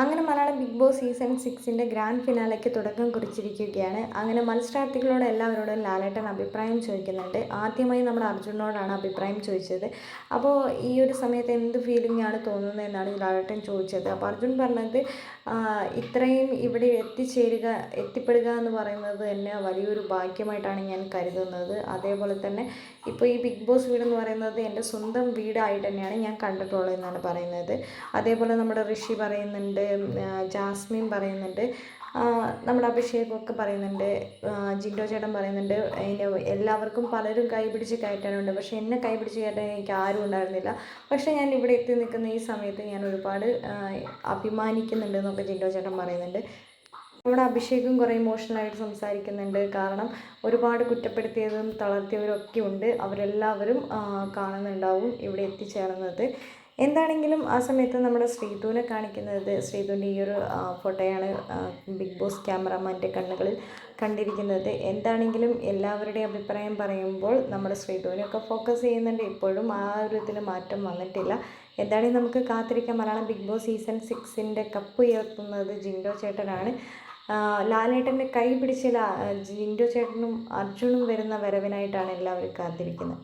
അങ്ങനെ Malayalam big boss season സിക്സിന്റെ grand ഫിനാലയ്ക്ക് തുടക്കം കുറിച്ചിരിക്കുകയാണ്. അങ്ങനെ മത്സരാർത്ഥികളോട് എല്ലാവരോടും ലാലേട്ടൻ അഭിപ്രായം ചോദിക്കുന്നുണ്ട്. ആദ്യമായി നമ്മുടെ അർജുനോടാണ് അഭിപ്രായം ചോദിച്ചത്. അപ്പോൾ ഈ ഒരു സമയത്ത് എന്ത് ഫീലിംഗ് ആണ് തോന്നുന്നത് എന്നാണ് ലാലേട്ടൻ ചോദിച്ചത്. അപ്പോൾ അർജുൻ പറഞ്ഞത് ഇത്രയും ഇവിടെ എത്തിച്ചേരുക എത്തിപ്പെടുക എന്ന് പറയുന്നത് തന്നെ വലിയൊരു ഭാഗ്യമായിട്ടാണ് ഞാൻ കരുതുന്നത്. അതേപോലെ തന്നെ ഇപ്പോൾ ഈ ബിഗ് ബോസ് വീട് എന്ന് പറയുന്നത് എന്റെ സ്വന്തം വീടായിട്ട് തന്നെയാണ് ഞാൻ കണ്ടിട്ടുള്ളത് എന്നാണ് പറയുന്നത്. അതേപോലെ നമ്മുടെ ഋഷി പറയുന്നുണ്ട് ജാസ്മിൻ പറയുന്നുണ്ട് നമ്മുടെ അഭിഷേകമൊക്കെ പറയുന്നുണ്ട് ജിൻഡോ ചേട്ടൻ പറയുന്നുണ്ട് എന്നെ എല്ലാവർക്കും പലരും കൈ പിടിച്ച് കയറ്റാനുണ്ട് പക്ഷേ എന്നെ കൈ പിടിച്ച് കയറ്റാൻ എനിക്ക് ആരും ഉണ്ടായിരുന്നില്ല. പക്ഷേ ഞാൻ ഇവിടെ എത്തി നിൽക്കുന്ന ഈ സമയത്ത് ഞാൻ ഒരുപാട് അഭിമാനിക്കുന്നുണ്ട് എന്നൊക്കെ ജിൻഡോ ചേട്ടൻ പറയുന്നുണ്ട്. നമ്മുടെ അഭിഷേകും കുറേ ഇമോഷണലായിട്ട് സംസാരിക്കുന്നുണ്ട്. കാരണം ഒരുപാട് കുറ്റപ്പെടുത്തിയതും തളർത്തിയവരും ഒക്കെ ഉണ്ട്. അവരെല്ലാവരും കാണുന്നുണ്ടാവും ഇവിടെ എത്തിച്ചേർന്നത്. എന്താണെങ്കിലും ആ സമയത്ത് നമ്മുടെ ശ്രീധുവിനെ കാണിക്കുന്നത് ശ്രീധുവിന്റെ ഈ ഒരു ഫോട്ടോയാണ് ബിഗ് ബോസ് ക്യാമറമാന്റെ കണ്ണുകളിൽ കണ്ടിരിക്കുന്നത്. എന്താണെങ്കിലും എല്ലാവരുടെയും അഭിപ്രായം പറയുമ്പോൾ നമ്മുടെ ശ്രീധുവിനെയൊക്കെ ഫോക്കസ് ചെയ്യുന്നുണ്ട്. ഇപ്പോഴും ആ ഒരു ഇതിന് മാറ്റം വന്നിട്ടില്ല. എന്താണെങ്കിലും നമുക്ക് കാത്തിരിക്കാം. മലയാളം ബിഗ് ബോസ് സീസൺ സിക്സിന്റെ കപ്പ് ഉയർത്തുന്നത് ജിൻഡോ ചേട്ടനാണ്. ലാലേട്ടന്റെ കൈ പിടിച്ചില്ല ജിൻഡോ ചേട്ടനും അർജുനും വരുന്ന വരവിനായിട്ടാണ് എല്ലാവരും കാത്തിരിക്കുന്നത്.